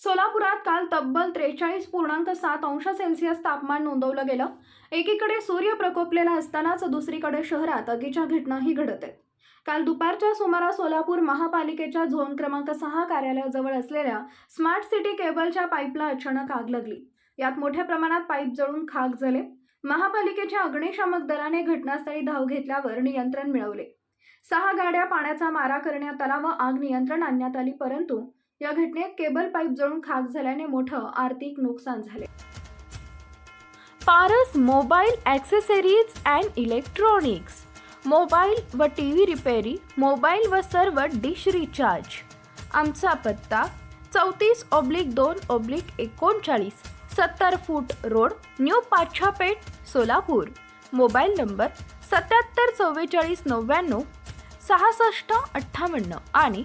सोलापुरात काल तब्बल त्रेचाळीस पूर्णांक सात अंश सेल्सिअस तापमान नोंदवलं गेलं. एकीकडे सूर्य प्रकोपलेला असतानाच दुसरीकडे शहरात आगीच्या घटनाही घडत आहेत. काल दुपारच्या सुमारास सोलापूर महापालिकेच्या झोन क्रमांक सहा कार्यालयाजवळ असलेल्या स्मार्ट सिटी केबलच्या पाईपला अचानक आग लागली. यात मोठ्या प्रमाणात पाईप जळून खाक झाले. महापालिकेच्या अग्निशामक दलाने घटनास्थळी धाव घेतल्यावर नियंत्रण मिळवले. सहा गाड्या पाण्याचा मारा करण्यात आला व आग नियंत्रण आणण्यात आली परंतु या घटनेत केबल पाईप जळून खाक झाल्याने मोठं आर्थिक नुकसान झाले. Paras mobile accessories and electronics. Mobile व टी व्ही रिपेरी मोबाईल व सर्व डिश रिचार्ज. आमचा पत्ता चौतीस ऑब्लिक दोन ऑब्लिक एकोणचाळीस सत्तर foot road new Pachhapeth Solapur. Mobile number सत्याहत्तर चव्वेचाळीस नव्याण्णव सहासष्ट अठ्ठावन्न आणि